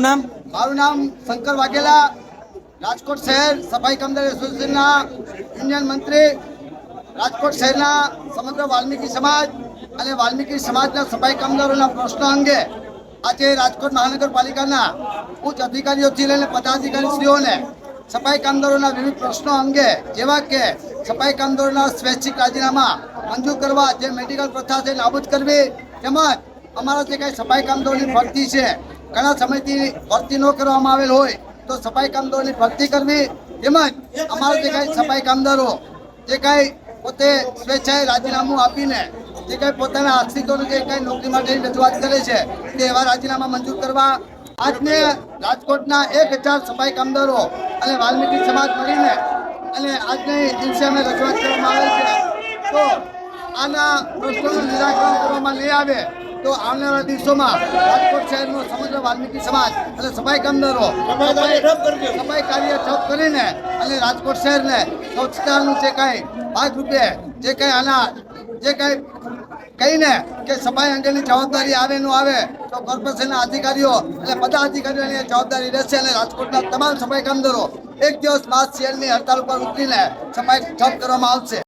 શું નામ? મારું નામ શંકર વાઘેલા, રાજકોટ શહેર સફાઈ કામદાર એસોસિએશનના યુનિયન મંત્રી, રાજકોટ શહેરના સમગ્ર વાલ્મીકી સમાજ અને વાલ્મીકી સમાજના સફાઈ કામદારોના પ્રશ્નો અંગે આજે રાજકોટ મહાનગરપાલિકાના ઉચ્ચ અધિકારીઓથી લઈને પદાધિકારીશ્રીઓને સફાઈ કામદારોના વિવિધ પ્રશ્નો અંગે, જેવા કે સફાઈ કામદારોના સ્વૈચ્છિક રાજીનામા મંજૂર કરવા જે મેડિકલ પ્રથા છે નાબૂદ કરવી, તેમજ અમારા જે કાંઈ સફાઈ કામદારોની ભરતી છે ઘણા સમયથી ભરતી ન કરવામાં આવેલ હોય તો સફાઈ કામદારોની ભરતી કરવી તેમજ અમારા જે કાંઈ સફાઈ કામદારો, જે કાંઈ પોતે સ્વેચ્છાએ રાજીનામું આપીને, જે કાંઈ પોતાના આશ્રિતોને જે કાંઈ નોકરી માટેની રજૂઆત કરે છે, તે એવા રાજીનામા મંજૂર કરવા આજને રાજકોટના એક હજાર સફાઈ કામદારો અને વાલ્મીકી સમાજ મળીને અને આજને દિવસે અમે રજૂઆત કરવામાં આવે છે. તો આના પ્રશ્નોનું નિરાકરણ કરવામાં નહીં આવે તો આવનારા દિવસોમાં રાજકોટ શહેરનો સમગ્ર વાલ્મીકી સમાજ એટલે સફાઈ કામદારો સફાઈ કાર્ય ઠપ કરીને અને રાજકોટ શહેરને સ્વચ્છતાનું જે કાંઈ ભાગરૂપે જે કાંઈ આના જે કાંઈ કહીને કે સફાઈ અંગેની જવાબદારી આવે ન આવે તો કોર્પોરેશનના અધિકારીઓ એટલે બધા અધિકારીઓની જવાબદારી રહેશે અને રાજકોટના તમામ સફાઈ કામદારો એક દિવસ બાદ શહેરની હડતાલ ઉપર ઉતરીને સફાઈ ઠપ કરવામાં આવશે.